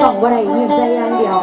กล่องบ่ได้ยิ้มใจอย่างเดียว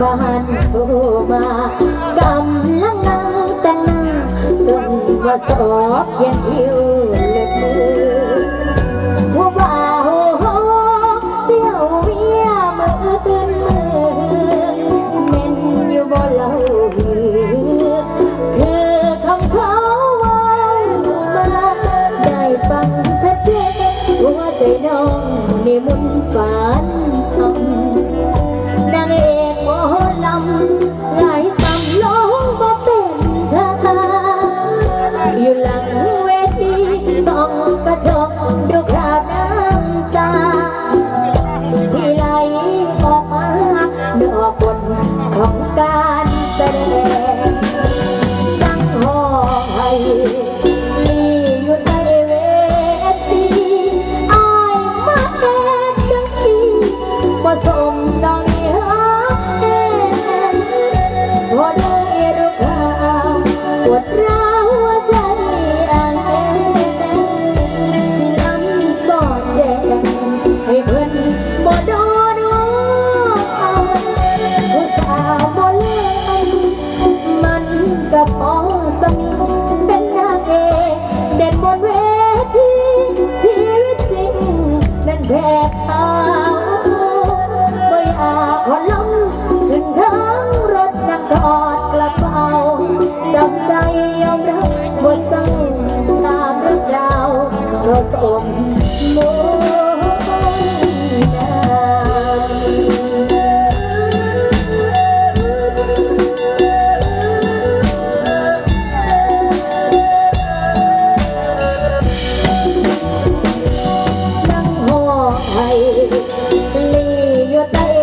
บ้านโทรมากำลังนั่งแต่งหน้าจนว่าสอบเขียนคิวเลือมือผู้บ่าวเจียวเมียมือตื่นมือเม่นอยู่บ่เล่าหือคือคำเขาว่ามาได้ฟังชัดเจนหัวใจน้องนี่มุนฝันทำ ผู้สาวบ่เลิกมันก็พอสมีเป็นนางเอกเด่นบนเวทีชีวิตจริงนั้นแทบตาบ่อยากขอล้มขึ้นทั้งรถนั่งกอดกระเป๋าจำใจยอมรับบทเศร้าตามเรื่องราวเราสม อยู่ใต้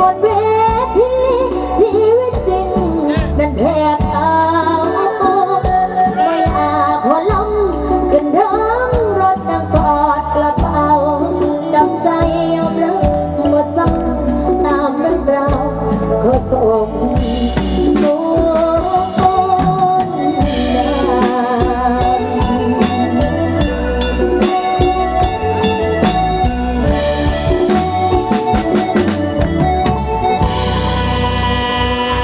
มัน